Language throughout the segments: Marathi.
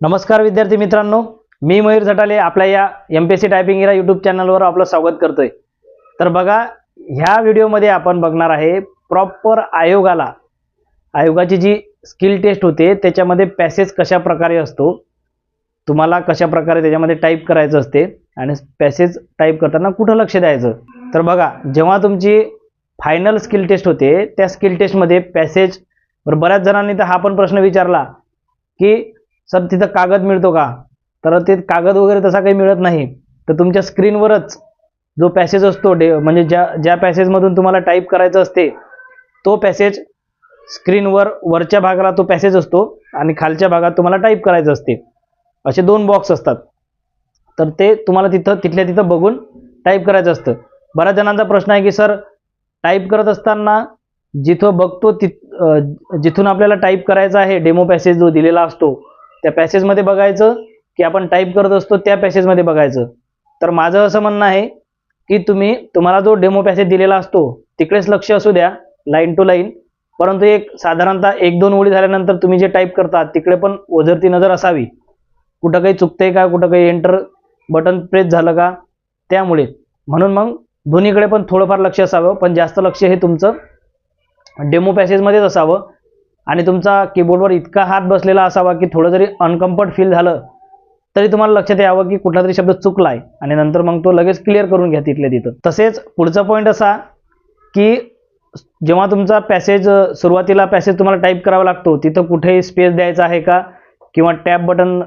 नमस्कार विद्यार्थी मित्रांनो मी मयूर झटाले आपल्या या M P S C typing या यूट्यूब चॅनलवर आपलं स्वागत करतोय. तर बघा ह्या व्हिडिओमध्ये आपण बघणार आहे प्रॉपर आयोगाला. आयोगाची जी स्किल टेस्ट होते त्याच्यामध्ये पॅसेज कशा प्रकारे असतो तुम्हाला कशा प्रकारे त्याच्यामध्ये टाईप करायचं असते आणि पॅसेज टाईप करताना कुठं लक्ष द्यायचं. तर बघा जेव्हा तुमची फायनल स्किल टेस्ट होते त्या स्किल टेस्टमध्ये पॅसेज बऱ्याच जणांनी तर हा पण प्रश्न विचारला की सर तिथं कागद मिळतो का? तर ते कागद वगैरे तसा काही मिळत नाही. तर तुमच्या स्क्रीनवरच जो पॅसेज असतो डे म्हणजे ज्या ज्या पॅसेजमधून तुम्हाला टाईप करायचं असते तो पॅसेज स्क्रीनवर वरच्या भागाला तो पॅसेज असतो आणि खालच्या भागात तुम्हाला टाईप करायचं असते. असे दोन बॉक्स असतात. तर ते तुम्हाला तिथं तिथल्या तिथं बघून टाईप करायचं असतं. बऱ्याच जणांचा प्रश्न आहे की सर टाईप करत असताना जिथं बघतो तिथ जिथून आपल्याला टाईप करायचा आहे डेमो पॅसेज जो दिलेला असतो त्या पॅसेजमध्ये बघायचं की आपण टाईप करत असतो त्या पॅसेजमध्ये बघायचं. तर माझं असं म्हणणं आहे की तुम्ही तुम्हाला जो डेमो पॅसेज दिलेला असतो तिकडेच लक्ष असू द्या लाईन टू लाईन परंतु एक साधारणतः एक दोन ओळी झाल्यानंतर तुम्ही जे टाईप करता तिकडे पण ओझरती नजर असावी. कुठं काही चुकतंय का कुठं काही एंटर बटन प्रेस झालं का त्यामुळे. म्हणून मग दोन्हीकडे पण थोडंफार लक्ष असावं पण जास्त लक्ष हे तुमचं डेमो पॅसेजमध्येच असावं. आणि तुमचा कीबोर्डवर इतका हात बसलेला असावा की थोडं जरी अनकम्फर्ट फील झालं तरी तुम्हाला लक्षात यावं की कुठला तरी शब्द चुकला आहे आणि नंतर मग तो लगेच क्लिअर करून घ्या तिथल्या तिथं. तसेच पुढचा पॉईंट असा की जेव्हा तुमचा पॅसेज सुरुवातीला पॅसेज तुम्हाला टाईप करावा लागतो तिथं कुठेही स्पेस द्यायचा आहे का? किंवा टॅब बटन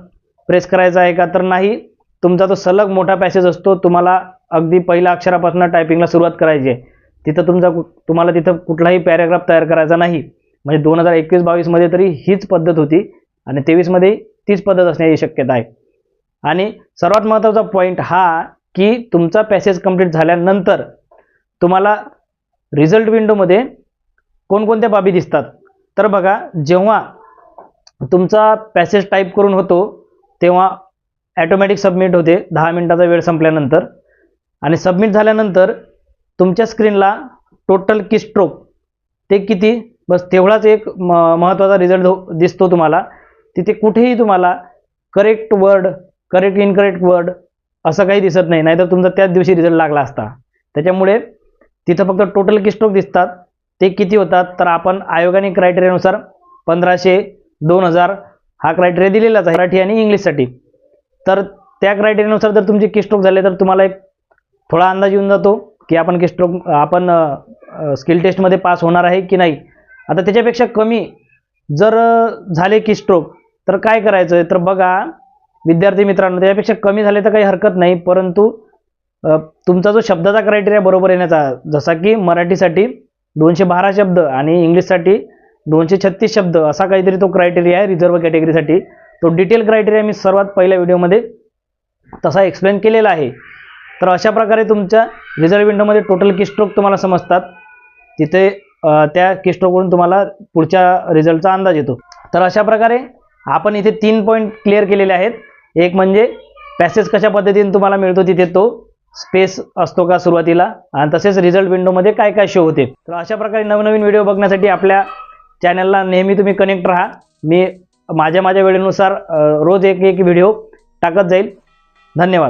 प्रेस करायचा आहे का? तर नाही. तुमचा तो सलग मोठा पॅसेज असतो. तुम्हाला अगदी पहिल्या अक्षरापासून टायपिंगला सुरुवात करायची आहे. तिथं तुमचा तुम्हाला तिथं कुठलाही पॅरेग्राफ तयार करायचा नाही. म्हणजे दोन हजार एकवीस बावीसमध्ये तरी हीच पद्धत होती आणि तेवीसमध्ये तीच पद्धत असण्याची शक्यता आहे. आणि सर्वात महत्त्वाचा पॉईंट हा की तुमचा पॅसेज कंप्लीट झाल्यानंतर तुम्हाला रिझल्ट विंडोमध्ये कोणकोणत्या बाबी दिसतात? तर बघा जेव्हा तुमचा पॅसेज टाईप करून होतो तेव्हा ॲटोमॅटिक सबमिट होते दहा मिनटाचा वेळ संपल्यानंतर. आणि सबमिट झाल्यानंतर तुमच्या स्क्रीनला टोटल की स्ट्रोक ते किती? बस तेवढाच एक म महत्त्वाचा रिझल्ट दिसतो तुम्हाला. तिथे कुठेही तुम्हाला correct word correct incorrect word असं काही दिसत नाही. नाहीतर तुमचा त्याच दिवशी रिझल्ट लागला असता. त्याच्यामुळे तिथं फक्त टोटल किस्ट्रोक दिसतात. ते किती होतात? तर आपण आयोगाने क्रायटेरियानुसार पंधराशे दोन हजार हा क्रायटेरिया दिलेलाच आहे. मराठी आणि इंग्लिशसाठी तर त्या क्रायटेरियानुसार जर तुमचे किस्ट्रोक झाले तर तुम्हाला एक थोडा अंदाज येऊन जातो की आपण किस्ट्रोक आपण स्किल टेस्टमध्ये पास होणार आहे की नाही. आता त्याच्यापेक्षा कमी जर झाले की स्ट्रोक तर काय करायचं आहे तर बघा विद्यार्थी मित्रांनो त्याच्यापेक्षा कमी झाले तर काही हरकत नाही परंतु तुमचा जो शब्दाचा क्रायटेरिया बरोबर येण्याचा जसा की मराठीसाठी दोनशे बारा शब्द आणि इंग्लिशसाठी दोनशे छत्तीस शब्द असा काहीतरी तो क्रायटेरिया आहे रिझर्व कॅटेगरीसाठी तो डिटेल क्रायटेरिया मी सर्वात पहिल्या व्हिडिओमध्ये तसा एक्सप्लेन केलेला आहे. तर अशा प्रकारे तुमच्या रिझल्ट विंडोमध्ये टोटल किस्ट्रोक तुम्हाला समजतात. तिथे त्या किस्ट्रोकडून तुम्हाला पुढच्या रिझल्टचा अंदाज येतो. तर अशा प्रकारे आपण इथे तीन पॉईंट क्लिअर केलेले आहेत. एक म्हणजे पॅसेज कशा पद्धतीने तुम्हाला मिळतो तिथे तो स्पेस असतो का सुरुवातीला आणि तसेच रिझल्ट विंडोमध्ये काय काय शो होते. तर अशा प्रकारे नवनवीन व्हिडिओ बघण्यासाठी आपल्या चॅनलला नेहमी तुम्ही कनेक्ट राहा. मी माझ्या माझ्या वेळेनुसार रोज एक एक व्हिडिओ टाकत जाईल. धन्यवाद.